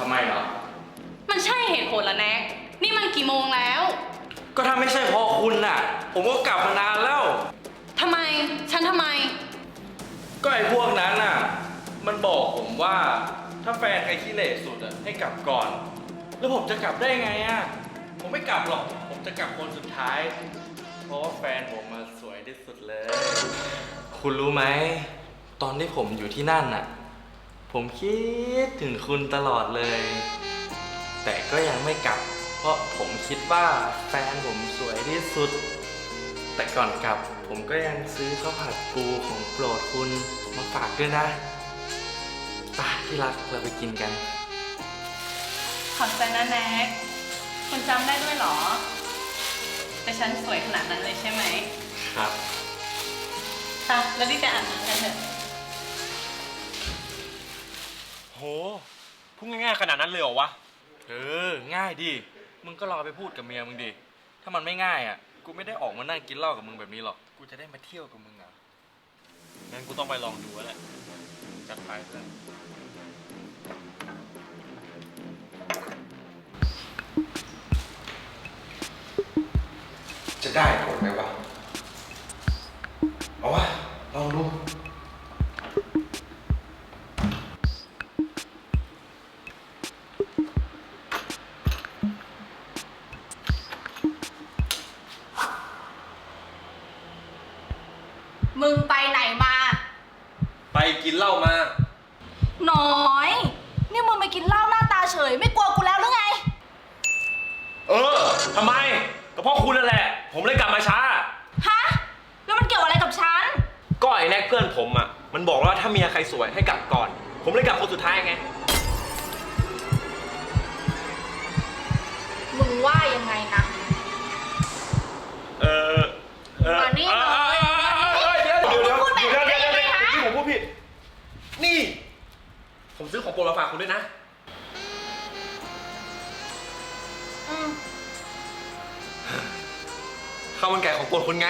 ทำไมเหรอ มันใช่เหตุผลละแน็ก นี่มันกี่โมงแล้ว ก็ถ้าไม่ใช่เพอคุณน่ะ ผมก็กลับมานานแล้ว ทำไม ฉันทำไม ก็ไอ้พวกนั้นน่ะ มันบอกผมว่า ถ้าแฟนใครขี้เหร่สุดอะให้กลับก่อน แล้วผมจะกลับได้ไงอะ ผมไม่กลับหรอก ผมจะกลับคนสุดท้าย เพราะว่าแฟนผมมาสวยที่สุดเลย คุณรู้ไหม ตอนที่ผมอยู่ที่นั่นน่ะ ผมคิดถึงคุณตลอดเลย แต่ก็ยังไม่กลับ เพราะผมคิดว่าแฟนผมสวยที่สุด แต่ก่อนกลับ ผมก็ยังซื้อข้าวผัดปูของโปรดคุณมาฝากด้วยนะไป่ะที่รักเราไปกินกัน ขอบใจนะแน็กคุณจำได้ด้วยเหรอ แต่ฉันสวยขนาดนั้นเลยใช่ไหมครับค่ะแล้วรีบไปอาบน้ำกันเถอะ พูดง่ายๆขนาดนั้นเลยเหรอวะ เออ ง่ายดิ มึงก็ลองไปพูดกับเมียมึงดิ ถ้ามันไม่ง่ายอะ กูไม่ได้ออกมานั่งกินเหล้ากับมึงแบบนี้หรอก กูจะได้มาเที่ยวกับมึงอะ งั้นกูต้องไปลองดูแล้วแหละ จัดไปเพื่อนจะได้ผลไหมวะ เหล้ามาน้อย นี่มึงไปกินเหล้าหน้าตาเฉย ไม่กลัวกูแล้วหรือไง เออทำไม ก็เพราะคุณนั่นแหละ ผมเลยกลับมาช้า ฮะ แล้วมันเกี่ยวอะไรกับฉัน ก็ไอ้แน็กเพื่อนผมอะ มันบอกว่าถ้าเมียใครสวยให้กลับก่อน ผมเลยกลับคนสุดท้ายไง มึงว่ายังไงนะ เออเออมานี่เอ ผมซื้อของโปรดมาฝากคุณด้วยนะอืมข้าวมันไก่ของโปรดคุณไง